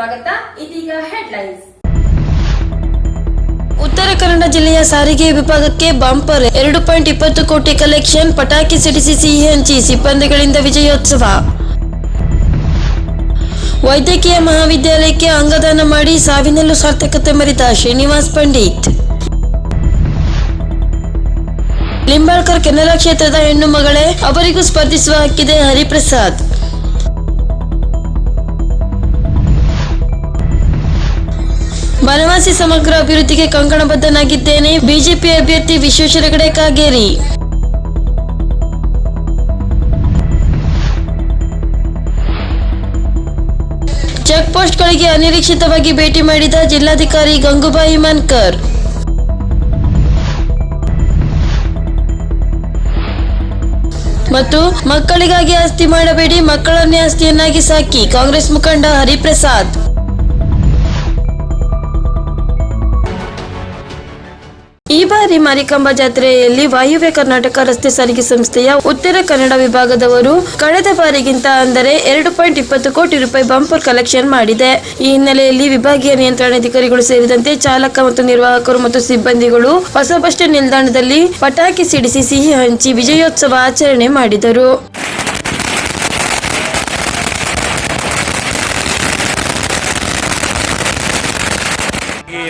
ಸ್ವಾಗತ. ಇದೀಗ ಹೆಡ್ಲೈನ್ಸ್ ಉತ್ತರ ಕನ್ನಡ ಜಿಲ್ಲೆಯ ಸಾರಿಗೆ ವಿಭಾಗಕ್ಕೆ ಬಾಂಪರ್ ಎರಡು ಪಾಯಿಂಟ್ ಇಪ್ಪತ್ತು ಕೋಟಿ ಕಲೆಕ್ಷನ್ ಪಟಾಕಿ ಸಿಡಿಸಿ ಸಿಹಿ ಹಂಚಿ ಸಿಬ್ಬಂದಿಗಳಿಂದ ವಿಜಯೋತ್ಸವ. ವೈದ್ಯಕೀಯ ಮಹಾವಿದ್ಯಾಲಯಕ್ಕೆ ಅಂಗದಾನ ಮಾಡಿ ಸಾವಿನಲ್ಲೂ ಸಾರ್ಥಕತೆ ಮರಿತಾ ಶ್ರೀನಿವಾಸ್ ಪಂಡಿತ್. ಲಿಂಬಾಳ್ಕರ್ ಕೆನರಾ ಕ್ಷೇತ್ರದ ಹೆಣ್ಣು ಮಗಳೇ, ಅವರಿಗೂ ಸ್ಪರ್ಧಿಸುವ ಹಕ್ಕಿದೆ ಹರಿಪ್ರಸಾದ್. ಬನವಾಸಿ ಸಮಗ್ರ ಅಭಿವೃದ್ಧಿಗೆ ಕಂಕಣಬದ್ಧನಾಗಿದ್ದೇನೆ. ಬಿಜೆಪಿ ಅಭ್ಯರ್ಥಿ ವಿಶ್ವೇಶ್ವರ ಹೆಗಡೆ ಕಾಗೇರಿ. ಚೆಕ್ ಪೋಸ್ಟ್ಗಳಿಗೆ ಅನಿರೀಕ್ಷಿತವಾಗಿ ಭೇಟಿ ಮಾಡಿದ ಜಿಲ್ಲಾಧಿಕಾರಿ ಗಂಗೂಬಾಯಿ ಮನ್ಕರ್. ಮತ್ತು ಮಕ್ಕಳಿಗಾಗಿ ಆಸ್ತಿ ಮಾಡಬೇಡಿ, ಮಕ್ಕಳನ್ನೇ ಆಸ್ತಿಯನ್ನಾಗಿ ಸಾಕಿ. ಕಾಂಗ್ರೆಸ್ ಮುಖಂಡ ಹರಿಪ್ರಸಾದ್. ಈ ಬಾರಿ ಮಾರಿಕಾಂಬ ಜಾತ್ರೆಯಲ್ಲಿ ವಾಯುವ್ಯ ಕರ್ನಾಟಕ ರಸ್ತೆ ಸಾರಿಗೆ ಸಂಸ್ಥೆಯ ಉತ್ತರ ಕನ್ನಡ ವಿಭಾಗದವರು ಕಳೆದ ಬಾರಿಗಿಂತ ಅಂದರೆ ಎರಡು ಪಾಯಿಂಟ್ ಇಪ್ಪತ್ತು ಕೋಟಿ ರೂಪಾಯಿ ಬಂಪರ್ ಕಲೆಕ್ಷನ್ ಮಾಡಿದೆ. ಈ ಹಿನ್ನೆಲೆಯಲ್ಲಿ ವಿಭಾಗೀಯ ನಿಯಂತ್ರಣ ಅಧಿಕಾರಿಗಳು ಸೇರಿದಂತೆ ಚಾಲಕ ಮತ್ತು ನಿರ್ವಾಹಕರು ಮತ್ತು ಸಿಬ್ಬಂದಿಗಳು ಹೊಸ ಬಸ್ ನಿಲ್ದಾಣದಲ್ಲಿ ಪಟಾಕಿ ಸಿಡಿಸಿ ಸಿಹಿ ಹಂಚಿ ವಿಜಯೋತ್ಸವ ಆಚರಣೆ ಮಾಡಿದರು.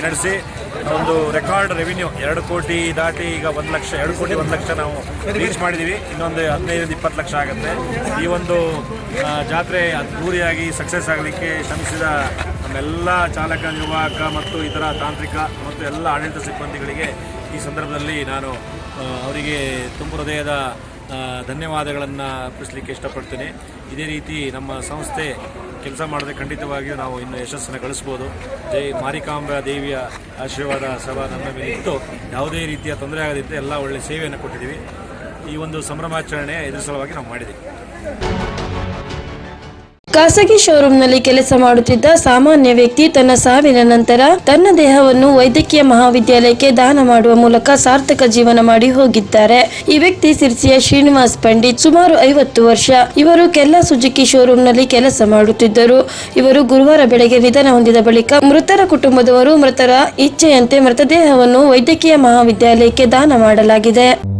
ನಡೆಸಿ ಒಂದು ರೆಕಾರ್ಡ್ ರೆವಿನ್ಯೂ ಎರಡು ಕೋಟಿ ದಾಟಿ ಈಗ ಒಂದು ಲಕ್ಷ, ಎರಡು ಕೋಟಿ ಒಂದು ಲಕ್ಷ ನಾವು ರೀಚ್ ಮಾಡಿದ್ದೀವಿ ಇನ್ನೊಂದು ಹದಿನೈದರಿಂದ ಇಪ್ಪತ್ತು ಲಕ್ಷ ಆಗುತ್ತೆ. ಈ ಒಂದು ಜಾತ್ರೆ ಅದ್ಧೂರಿಯಾಗಿ ಸಕ್ಸಸ್ ಆಗಲಿಕ್ಕೆ ಶ್ರಮಿಸಿದ ನಮ್ಮೆಲ್ಲ ಚಾಲಕ, ನಿರ್ವಾಹಕ ಮತ್ತು ಇತರ ತಾಂತ್ರಿಕ ಮತ್ತು ಎಲ್ಲ ಆಡಳಿತ ಸಿಬ್ಬಂದಿಗಳಿಗೆ ಈ ಸಂದರ್ಭದಲ್ಲಿ ನಾನು ಅವರಿಗೆ ತುಂಬ ಹೃದಯದ ಧನ್ಯವಾದಗಳನ್ನು ಅರ್ಪಿಸಲಿಕ್ಕೆ ಇಷ್ಟಪಡ್ತೇನೆ. ಇದೇ ರೀತಿ ನಮ್ಮ ಸಂಸ್ಥೆ ಕೆಲಸ ಮಾಡಿದ್ರೆ ಖಂಡಿತವಾಗಿಯೂ ನಾವು ಇನ್ನು ಯಶಸ್ಸನ್ನು ಗಳಿಸ್ಬೋದು. ಜೈ ಮಾರಿಕಾಂಬ ದೇವಿಯ ಆಶೀರ್ವಾದ ಸಭಾ ನಮ್ಮ ಮೇಲೆ ಇತ್ತು. ಯಾವುದೇ ರೀತಿಯ ತೊಂದರೆ ಆಗದಿದ್ದರೆ ಎಲ್ಲ ಒಳ್ಳೆಯ ಸೇವೆಯನ್ನು ಕೊಟ್ಟಿದ್ದೀವಿ. ಈ ಒಂದು ಸಂಭ್ರಮಾಚರಣೆ ಇದರ ನಾವು ಮಾಡಿದ್ದೀವಿ. ಖಾಸಗಿ ಶೋರೂಮ್ನಲ್ಲಿ ಕೆಲಸ ಮಾಡುತ್ತಿದ್ದ ಸಾಮಾನ್ಯ ವ್ಯಕ್ತಿ ತನ್ನ ಸಾವಿನ ನಂತರ ತನ್ನ ದೇಹವನ್ನು ವೈದ್ಯಕೀಯ ಮಹಾವಿದ್ಯಾಲಯಕ್ಕೆ ದಾನ ಮಾಡುವ ಮೂಲಕ ಸಾರ್ಥಕ ಜೀವನ ಮಾಡಿ ಹೋಗಿದ್ದಾರೆ. ಈ ವ್ಯಕ್ತಿ ಸಿರ್ಸಿಯ ಶ್ರೀನಿವಾಸ್ ಪಂಡಿತ್, ಸುಮಾರು ಐವತ್ತು ವರ್ಷ. ಇವರು ಕೆಲ್ಲ ಸುಜುಕಿ ಶೋರೂಮ್ನಲ್ಲಿ ಕೆಲಸ ಮಾಡುತ್ತಿದ್ದರು. ಇವರು ಗುರುವಾರ ಬೆಳಗ್ಗೆ ನಿಧನ ಹೊಂದಿದ ಬಳಿಕ ಮೃತರ ಕುಟುಂಬದವರು ಮೃತರ ಇಚ್ಛೆಯಂತೆ ಮೃತದೇಹವನ್ನು ವೈದ್ಯಕೀಯ ಮಹಾವಿದ್ಯಾಲಯಕ್ಕೆ ದಾನ ಮಾಡಲಾಗಿದೆ.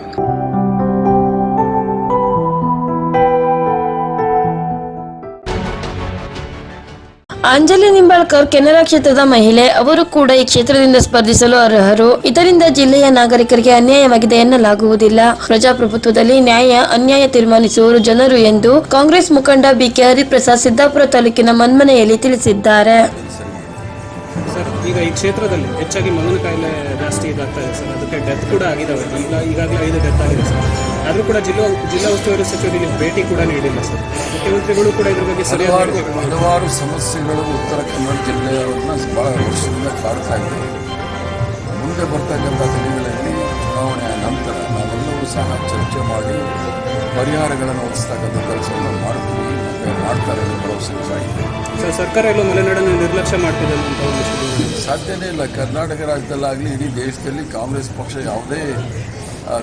Anjali Nimbalkar Canara ಕ್ಷೇತ್ರದ ಮಹಿಳೆ, ಅವರು ಕೂಡ ಈ ಕ್ಷೇತ್ರದಿಂದ ಸ್ಪರ್ಧಿಸಲು ಅರ್ಹರು. ಇದರಿಂದ ಜಿಲ್ಲೆಯ ನಾಗರಿಕರಿಗೆ ಅನ್ಯಾಯವಾಗಿದೆ ಎನ್ನಲಾಗುವುದಿಲ್ಲ. ಪ್ರಜಾಪ್ರಭುತ್ವದಲ್ಲಿ ನ್ಯಾಯ, ಅನ್ಯಾಯ ತೀರ್ಮಾನಿಸುವವರು ಜನರು ಎಂದು ಕಾಂಗ್ರೆಸ್ ಮುಖಂಡ ಬಿಕೆ ಹರಿಪ್ರಸಾದ್ ಸಿದ್ದಾಪುರ ತಾಲೂಕಿನ ಮನ್ಮನೆಯಲ್ಲಿ ತಿಳಿಸಿದ್ದಾರೆ. ಸರ್ ಈಗ ಈ ಕ್ಷೇತ್ರದಲ್ಲಿ ಹೆಚ್ಚಾಗಿ ಮಂಗನ ಕಾಯಿಲೆ ಜಾಸ್ತಿ ಇದಾಗ್ತಾ ಇದೆ ಸರ್ ಅದಕ್ಕೆ ಡೆತ್ ಕೂಡ ಆಗಿದ್ದಾವೆ ಈಗ ಈಗಾಗಲೇ ಐದು ಡೆತ್ ಆಗಿದೆ ಸರ್. ಆದರೂ ಕೂಡ ಜಿಲ್ಲಾ ಜಿಲ್ಲಾ ಉಸ್ತುವಾರಿ ಸಚಿವರಿಗೆ ಭೇಟಿ ಕೂಡ ನೀಡಿಲ್ಲ ಸರ್. ಮುಖ್ಯಮಂತ್ರಿಗಳು ಕೂಡ ಇದ್ರ ಬಗ್ಗೆ ಸರಿಯಾಗಿ ಹಲವಾರು ಸಮಸ್ಯೆಗಳು ಉತ್ತರ ಕನ್ನಡ ಜಿಲ್ಲೆಯವರನ್ನ ಬಹಳ ವರ್ಷದಿಂದ ಕಾಡ್ತಾ ಇದೆ. ಮುಂದೆ ಬರ್ತಕ್ಕಂಥ ಸಹ ಚರ್ಚೆ ಮಾಡಿ ಪರಿಹಾರಗಳನ್ನು ಒದಗಿಸ್ತಕ್ಕಂಥ ಕೆಲಸವನ್ನು ಮಾಡ್ತೀವಿ ಮತ್ತು ಮಾಡ್ತಾರೆ ಅನ್ನೋ ಭರವಸೆ ಸಹ ಇದೆ ಸರ್ ಸರ್ಕಾರ ಎಲ್ಲೋ ಮಲೆನಾಡನ್ನು ನಿರ್ಲಕ್ಷ್ಯ ಮಾಡ್ತಿದೆ ಅಂತ ಒಂದು ಸಾಧ್ಯನೇ ಇಲ್ಲ. ಕರ್ನಾಟಕ ರಾಜ್ಯದಲ್ಲಾಗಲಿ ಇಡೀ ದೇಶದಲ್ಲಿ ಕಾಂಗ್ರೆಸ್ ಪಕ್ಷ ಯಾವುದೇ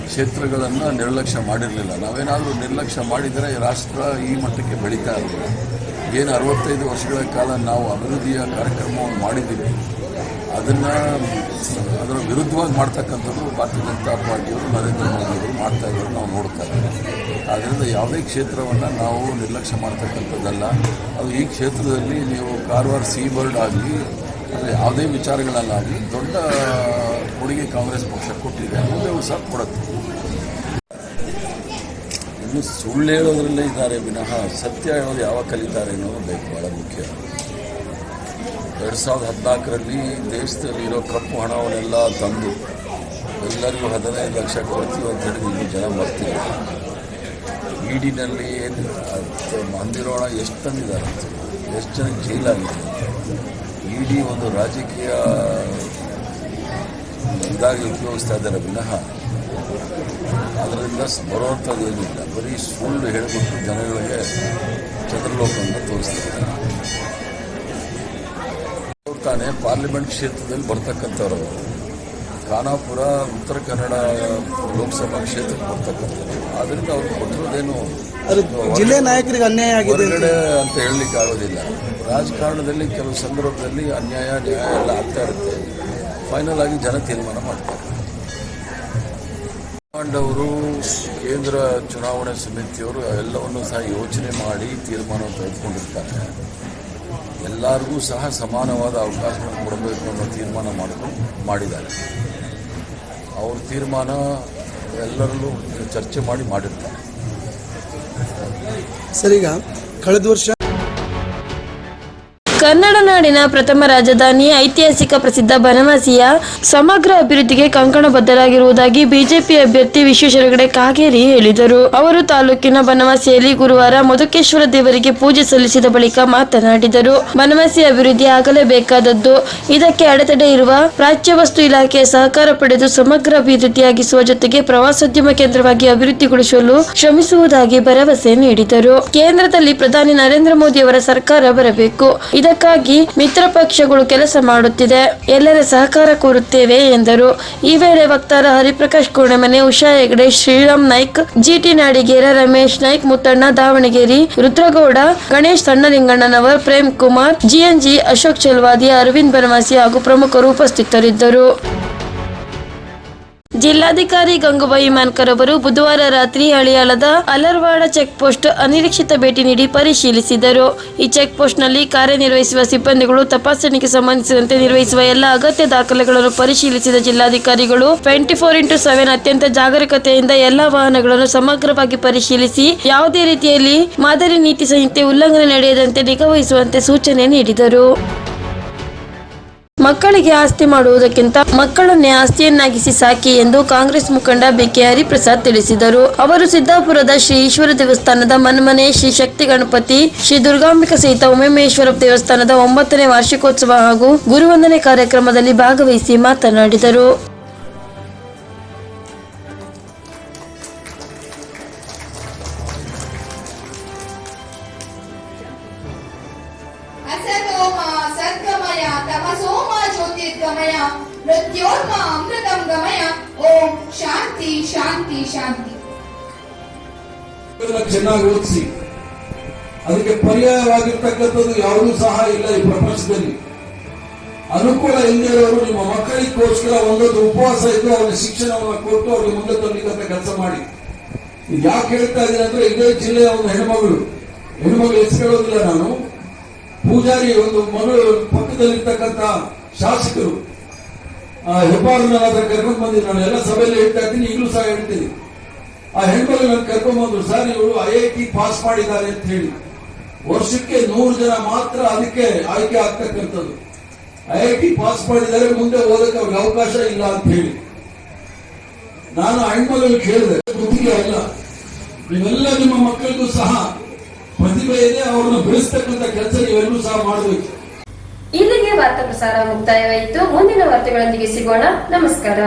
ಕ್ಷೇತ್ರಗಳನ್ನು ನಿರ್ಲಕ್ಷ್ಯ ಮಾಡಿರಲಿಲ್ಲ. ನಾವೇನಾದರೂ ನಿರ್ಲಕ್ಷ್ಯ ಮಾಡಿದರೆ ರಾಷ್ಟ್ರ ಈ ಮಟ್ಟಕ್ಕೆ ಬೆಳೀತಾ ಇರಲಿಲ್ಲ. ಏನು ಅರವತ್ತೈದು ವರ್ಷಗಳ ಕಾಲ ನಾವು ಅಭಿವೃದ್ಧಿಯ ಕಾರ್ಯಕ್ರಮವನ್ನು ಮಾಡಿದ್ದೀವಿ. ಅದನ್ನು ಅದರ ವಿರುದ್ಧವಾಗಿ ಮಾಡ್ತಕ್ಕಂಥದ್ದು ಭಾರತೀಯ ಜನತಾ ಪಾರ್ಟಿಯವರು, ನರೇಂದ್ರ ಮೋದಿಯವರು ಮಾಡ್ತಾ ಇದ್ದಾರೆ ನಾವು ನೋಡ್ತಾ ಇದ್ದೀವಿ. ಆದ್ದರಿಂದ ಯಾವುದೇ ಕ್ಷೇತ್ರವನ್ನು ನಾವು ನಿರ್ಲಕ್ಷ್ಯ ಮಾಡ್ತಕ್ಕಂಥದ್ದಲ್ಲ. ಅದು ಈ ಕ್ಷೇತ್ರದಲ್ಲಿ ನೀವು ಕಾರವಾರ ಸಿ ಬರ್ಡ್ ಆಗಲಿ ಅಂದರೆ ಯಾವುದೇ ವಿಚಾರಗಳಲ್ಲಾಗಲಿ ದೊಡ್ಡ ಕೊಡುಗೆ ಕಾಂಗ್ರೆಸ್ ಪಕ್ಷ ಕೊಟ್ಟಿದೆ. ಮುಂದೆ ಸಹ ಕೊಡುತ್ತೆ. ಇನ್ನು ಸುಳ್ಳು ಹೇಳೋದ್ರಲ್ಲೇ ಇದ್ದಾರೆ, ವಿನಃ ಸತ್ಯ ಹೇಳೋದು ಯಾವಾಗ ಕಲಿತಾರೆ ಅನ್ನೋದು ಬೇಕು ಭಾಳ ಮುಖ್ಯ. ಎರಡು ಸಾವಿರದ ಹದಿನಾಲ್ಕರಲ್ಲಿ ದೇಶದಲ್ಲಿ ಇರೋ ಕಪ್ಪು ಹಣವನ್ನೆಲ್ಲ ತಂದು ಎಲ್ಲರಿಗೂ ಹದಿನೈದು ಲಕ್ಷ ಕೊಡ್ತೀವಿ ಅಂತ ಹೇಳಿ ಇಲ್ಲಿ ಜನ ಬರ್ತೀವಿ ಇಡಿನಲ್ಲಿ ಏನು ಅಂದಿರೋಣ ಎಷ್ಟು ತಂದಿದ್ದಾರೆ ಎಷ್ಟು ಜನ ಜೈಲಾಗಿದೆ ಇಡಿ ಒಂದು ರಾಜಕೀಯ ಇದಾಗಿ ಉಪಯೋಗಿಸ್ತಾ ಇದ್ದಾರೆ ವಿನಃ. ಅದರಿಂದ ಬರುವಂಥದ್ದು ಏನಿಲ್ಲ. ಬರೀ ಸುಳ್ಳು ಹೇಳಿಬಿಟ್ಟು ಜನಗಳಿಗೆ ಚಂದ್ರಲೋಕವನ್ನು ತೋರಿಸ್ತಾರೆ ಅವ್ರು ತಾನೇ ಪಾರ್ಲಿಮೆಂಟ್ ಕ್ಷೇತ್ರದಲ್ಲಿ ಬರ್ತಕ್ಕಂಥವ್ರು. ಖಾನಾಪುರ ಉತ್ತರ ಕನ್ನಡ ಲೋಕಸಭಾ ಕ್ಷೇತ್ರಕ್ಕೆ ಬರ್ತಕ್ಕಂಥವ್ರು. ಆದ್ರಿಂದ ಅವ್ರು ಕೊಟ್ಟಿರೋದೇನು ಜಿಲ್ಲೆ ನಾಯಕರಿಗೆ ಅನ್ಯಾಯ ಆಗಿದೆ ಅಂತ. ಹೇಳಲಿಕ್ಕೆ ಆಗೋದಿಲ್ಲ. ರಾಜಕಾರಣದಲ್ಲಿ ಕೆಲವು ಸಂದರ್ಭದಲ್ಲಿ ಅನ್ಯಾಯ ನ್ಯಾಯ ಎಲ್ಲ ಆಗ್ತಾ ಇರುತ್ತೆ. ಫೈನಲ್ ಆಗಿ ಜನ ತೀರ್ಮಾನ ಮಾಡ್ತಾರೆ. ಅವರು ಕೇಂದ್ರ ಚುನಾವಣಾ ಸಮಿತಿಯವರು ಎಲ್ಲವನ್ನು ಸಹ ಯೋಚನೆ ಮಾಡಿ ತೀರ್ಮಾನ ತೆಗೆದುಕೊಂಡಿರ್ತಾರೆ. ಎಲ್ಲರಿಗೂ ಸಹ ಸಮಾನವಾದ ಅವಕಾಶವನ್ನು ಕೊಡಬೇಕು ಅನ್ನೋ ತೀರ್ಮಾನ ಮಾಡಿಕೊಂಡು ಮಾಡಿದ್ದಾರೆ. ಅವ್ರ ತೀರ್ಮಾನ ಎಲ್ಲರಲ್ಲೂ ಚರ್ಚೆ ಮಾಡಿ ಮಾಡಿರ್ತಾರೆ. ಸರಿಗ ಕಳೆದ ವರ್ಷ ಕನ್ನಡ ನಾಡಿನ ಪ್ರಥಮ ರಾಜಧಾನಿ, ಐತಿಹಾಸಿಕ ಪ್ರಸಿದ್ಧ ಬನವಾಸಿಯ ಸಮಗ್ರ ಅಭಿವೃದ್ಧಿಗೆ ಕಂಕಣ ಬದ್ಧರಾಗಿರುವುದಾಗಿ ಬಿಜೆಪಿ ಅಭ್ಯರ್ಥಿ ವಿಶ್ವೇಶ್ವರ ಕಾಗೇರಿ ಹೇಳಿದರು. ಅವರು ತಾಲೂಕಿನ ಬನವಾಸಿಯಲ್ಲಿ ಗುರುವಾರ ಮಧುಕೇಶ್ವರ ದೇವರಿಗೆ ಪೂಜೆ ಸಲ್ಲಿಸಿದ ಬಳಿಕ ಮಾತನಾಡಿದರು. ಬನವಾಸಿ ಅಭಿವೃದ್ಧಿ ಆಗಲೇಬೇಕಾದದ್ದು, ಇದಕ್ಕೆ ಅಡೆತಡೆ ಇರುವ ಪ್ರಾಚ್ಯ ವಸ್ತು ಇಲಾಖೆಯ ಸಹಕಾರ ಪಡೆದು ಸಮಗ್ರ ಅಭಿವೃದ್ಧಿಯಾಗಿಸುವ ಜೊತೆಗೆ ಪ್ರವಾಸೋದ್ಯಮ ಕೇಂದ್ರವಾಗಿ ಅಭಿವೃದ್ಧಿಗೊಳಿಸಲು ಶ್ರಮಿಸುವುದಾಗಿ ಭರವಸೆ ನೀಡಿದರು. ಕೇಂದ್ರದಲ್ಲಿ ಪ್ರಧಾನಿ ನರೇಂದ್ರ ಮೋದಿ ಅವರ ಸರ್ಕಾರ ಬರಬೇಕು. ಇದಕ್ಕಾಗಿ ಮಿತ್ರ ಪಕ್ಷಗಳು ಕೆಲಸ ಮಾಡುತ್ತಿದೆ. ಎಲ್ಲರ ಸಹಕಾರ ಕೋರುತ್ತೇವೆ ಎಂದರು. ಈ ವೇಳೆ ವಕ್ತಾರ ಹರಿಪ್ರಕಾಶ್ ಕೋಣಮನೆ ಉಷಾ ಹೆಗಡೆ, ಶ್ರೀರಾಮ್ ನಾಯ್ಕ್, ಜಿಟಿ ನಾಡಿಗೇರ ರಮೇಶ್ ನಾಯ್ಕ್, ಮುತ್ತಣ್ಣ ದಾವಣಗೆರೆ, ರುದ್ರಗೌಡ, ಗಣೇಶ್ ಸಣ್ಣಲಿಂಗಣ್ಣನವರ್ ಪ್ರೇಮ್ ಕುಮಾರ್ ಜಿಎನ್ಜಿ ಅಶೋಕ್ ಚೆಲ್ವಾದಿ, ಅರವಿಂದ್ ಬನವಾಸಿ ಹಾಗೂ ಪ್ರಮುಖರು ಉಪಸ್ಥಿತರಿದ್ದರು. ಜಿಲ್ಲಾಧಿಕಾರಿ ಗಂಗೂಬಾಯಿ ಮಾನ್ಕರ್ ಅವರು ಬುಧವಾರ ರಾತ್ರಿ ಹಳಿಯಾಳದ ಅಲರ್ವಾಡ ಚೆಕ್ ಪೋಸ್ಟ್ ಅನಿರೀಕ್ಷಿತ ಭೇಟಿ ನೀಡಿ ಪರಿಶೀಲಿಸಿದರು. ಈ ಚೆಕ್ ಪೋಸ್ಟ್ನಲ್ಲಿ ಕಾರ್ಯನಿರ್ವಹಿಸುವ ಸಿಬ್ಬಂದಿಗಳು ತಪಾಸಣೆಗೆ ಸಂಬಂಧಿಸಿದಂತೆ ನಿರ್ವಹಿಸುವ ಎಲ್ಲ ಅಗತ್ಯ ದಾಖಲೆಗಳನ್ನು ಪರಿಶೀಲಿಸಿದ ಜಿಲ್ಲಾಧಿಕಾರಿಗಳು, ಟ್ವೆಂಟಿ ಫೋರ್ ಇಂಟು ಸೆವೆನ್ ಅತ್ಯಂತ ಜಾಗರೂಕತೆಯಿಂದ ಎಲ್ಲಾ ವಾಹನಗಳನ್ನು ಸಮಗ್ರವಾಗಿ ಪರಿಶೀಲಿಸಿ, ಯಾವುದೇ ರೀತಿಯಲ್ಲಿ ಮಾದರಿ ನೀತಿ ಸಂಹಿತೆ ಉಲ್ಲಂಘನೆ ನಡೆಯದಂತೆ ನಿಗಾವಹಿಸುವಂತೆ ಸೂಚನೆ ನೀಡಿದರು. ಮಕ್ಕಳಿಗೆ ಆಸ್ತಿ ಮಾಡುವುದಕ್ಕಿಂತ ಮಕ್ಕಳನ್ನೇ ಆಸ್ತಿಯನ್ನಾಗಿಸಿ ಸಾಕಿ ಎಂದು ಕಾಂಗ್ರೆಸ್ ಮುಖಂಡ ಬಿಕೆ ಹರಿಪ್ರಸಾದ್ ತಿಳಿಸಿದರು. ಅವರು ಸಿದ್ದಾಪುರದ ಶ್ರೀ ಈಶ್ವರ ದೇವಸ್ಥಾನದ ಮನ್ಮನೆ ಶ್ರೀ ಶಕ್ತಿ ಗಣಪತಿ, ಶ್ರೀ ದುರ್ಗಾಂಬಿಕ ಸಹಿತ ಉಮೇಶ್ವರ ದೇವಸ್ಥಾನದ ಒಂಬತ್ತನೇ ವಾರ್ಷಿಕೋತ್ಸವ ಹಾಗೂ ಗುರುವಂದನೆ ಕಾರ್ಯಕ್ರಮದಲ್ಲಿ ಭಾಗವಹಿಸಿ ಮಾತನಾಡಿದರು. ಚೆನ್ನಾಗಿ ಓದಿಸಿ ಅದಕ್ಕೆ ಪರ್ಯಾಯವಾಗಿರ್ತಕ್ಕಂಥದ್ದು ಯಾವುದೂ ಸಹ ಇಲ್ಲ ಈ ಪ್ರಪಂಚದಲ್ಲಿ. ಅನುಕೂಲ ಇಲ್ಲದಿರೋರು ನಿಮ್ಮ ಮಕ್ಕಳಿಗೋಸ್ಕರ ಒಂದೊಂದು ಉಪವಾಸ ಇದ್ದು ಅವರ ಶಿಕ್ಷಣವನ್ನು ಕೊಟ್ಟು ಅವ್ರಿಗೆ ಮುಂದೆ ತರಲಿಕ್ಕಂತ ಕೆಲಸ ಮಾಡಿ. ಯಾಕೆ ಹೇಳ್ತಾ ಇದ್ದೀನಿ ಅಂದ್ರೆ ಇದೇ ಜಿಲ್ಲೆಯ ಒಂದು ಹೆಣ್ಮಗಳು ಹೆಣ್ಮಗಳು ಹೆಸರುಗಳೋದಿಲ್ಲ ನಾನು. ಪೂಜಾರಿ ಒಂದು ಮಗಳು ಪಕ್ಕದಲ್ಲಿರ್ತಕ್ಕಂಥ ಶಾಸಕರು. ಹೆಬ್ಬಾರನ್ನ ಕರ್ಕೊಂಡು ಬಂದಿದ್ದು ನಾನು ಎಲ್ಲ ಸಭೆಯಲ್ಲಿ ಹೇಳ್ತಾ ಇದ್ದೀನಿ, ಈಗಲೂ ಸಹ ಹೇಳ್ತೀನಿ. ಆ ಹೆಣ್ಮಗಳು ನನ್ನ ಕರ್ಕೊಂಡ್ ಬಂದ್ರು ಸರ್, ಇವರು ಐ ಐ ಟಿ ಪಾಸ್ ಮಾಡಿದ್ದಾರೆ ಅಂತ ಹೇಳಿ. ವರ್ಷಕ್ಕೆ ನೂರು ಜನ ಮಾತ್ರ ಅದಕ್ಕೆ ಆಯ್ಕೆ ಆಗ್ತಕ್ಕಂಥದ್ದು. ಐ ಐ ಟಿ ಪಾಸ್ ಮಾಡಿದ್ದಾರೆ ಮುಂದೆ ಓದಕ್ಕೆ ಅವ್ರಿಗೆ ಅವಕಾಶ ಇಲ್ಲ ಅಂತ ಹೇಳಿ. ನಾನು ಆ ಕೇಳಿದೆ ಗುತ್ತಿಗೆ ಅಲ್ಲ. ನೀವೆಲ್ಲ ನಿಮ್ಮ ಮಕ್ಕಳಿಗೂ ಸಹ ಪ್ರತಿಭೆ ಇದೆ ಅವ್ರನ್ನ ಬೆಳೆಸ್ತಕ್ಕಂಥ ಕೆಲಸ ನೀವೆಲ್ಲರೂ ಸಹ ಮಾಡಬೇಕು. ಇಲ್ಲಿಗೆ ವಾರ್ತಾ ಪ್ರಸಾರ ಮುಕ್ತಾಯವಾಯಿತು. ಮುಂದಿನ ವಾರ್ತೆಗಳೊಂದಿಗೆ ಸಿಗೋಣ. ನಮಸ್ಕಾರ.